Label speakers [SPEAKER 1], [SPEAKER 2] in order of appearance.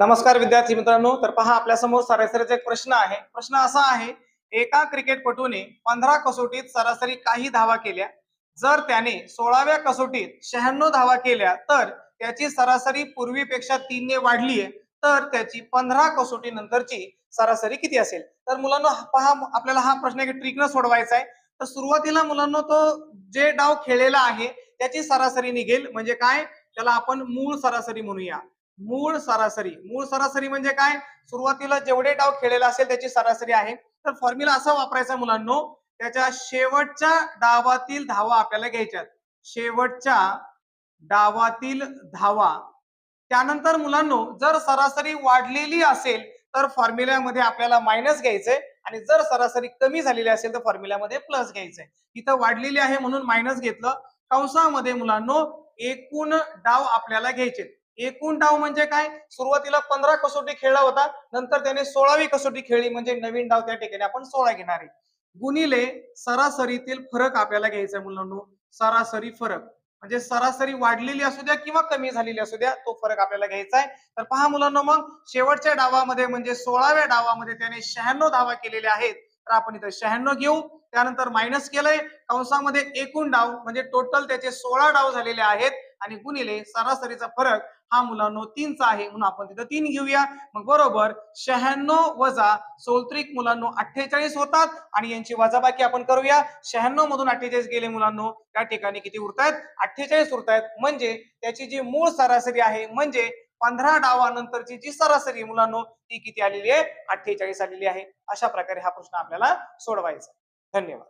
[SPEAKER 1] नमस्कार विद्यार्थी मित्रांनो तर पहा आपल्यासमोर सरासरीचा एक प्रश्न आहे. प्रश्न असा आहे एका क्रिकेटपटूने पंधरा कसोटीत सरासरी काही धावा केल्या. जर त्याने सोळाव्या कसोटीत शहाण्णव धावा केल्या तर त्याची सरासरी पूर्वीपेक्षा तीनने आहे. तर त्याची पंधरा कसोटी नंतरची सरासरी किती असेल? तर मुलांना पहा आपल्याला हा प्रश्न एक ट्रिकनं सोडवायचा आहे. तर सुरुवातीला मुलांना तो जे डाव खेळलेला आहे त्याची सरासरी निघेल. म्हणजे काय? त्याला आपण मूळ सरासरी म्हणूया. मूळ सरासरी. मूळ सरासरी म्हणजे काय? सुरुवातीला जेवढे डाव खेळलेला असेल त्याची सरासरी आहे. तर फॉर्म्युला असा वापरायचा मुलांनो त्याच्या शेवटच्या डावातील धावा आपल्याला घ्यायच्यात. शेवटच्या डावातील धावा. त्यानंतर मुलांनो जर सरासरी वाढलेली असेल तर फॉर्म्युल्यामध्ये आपल्याला मायनस घ्यायचंय. आणि जर सरासरी कमी झालेली असेल तर फॉर्म्युल्यामध्ये प्लस घ्यायचंय. इथं वाढलेली आहे म्हणून मायनस घेतलं. कंसामध्ये मुलांनो एकूण डाव आपल्याला घ्यायचे एकूण डाव म्हणजे काय? सुरुवातीला पंधरा कसोटी खेळला होता नंतर त्याने सोळावी कसोटी खेळली म्हणजे नवीन डाव त्या ठिकाणी आपण सोळा घेणार आहे. गुणिले सरासरीतील फरक आपल्याला घ्यायचा आहे मुलांनो. सरासरी फरक. म्हणजे सरासरी वाढलेली असू द्या किंवा कमी झालेली असू द्या तो फरक आपल्याला घ्यायचा आहे. तर पहा मुलांना मग शेवटच्या डावामध्ये म्हणजे सोळाव्या डावामध्ये त्याने शहाण्णव धावा केलेल्या आहेत. तर आपण इथं शहाण्णव घेऊ. त्यानंतर मायनस केलंय. कंसामध्ये एकूण डाव म्हणजे टोटल त्याचे सोळा डाव झालेले आहेत. आणि गुणिले सरासरीचा फरक हा मुलांनो तीनचा आहे म्हणून आपण तिथं तीन घेऊया. मग बरोबर शहाण्णव वजा सोलत्रिक मुलांनो अठ्ठेचाळीस होतात आणि यांची वजाबाकी आपण करूया. शहाण्णव मधून अठ्ठेचाळीस गेले मुलांनो त्या ठिकाणी किती उरतायत? अठ्ठेचाळीस उरतायत. म्हणजे त्याची जी मूळ सरासरी आहे म्हणजे पंधरा डावानंतरची जी सरासरी मुलांनो ती किती आलेली आहे? अठ्ठेचाळीस आलेली आहे. अशा प्रकारे हा प्रश्न आपल्याला सोडवायचा धन्यवाद.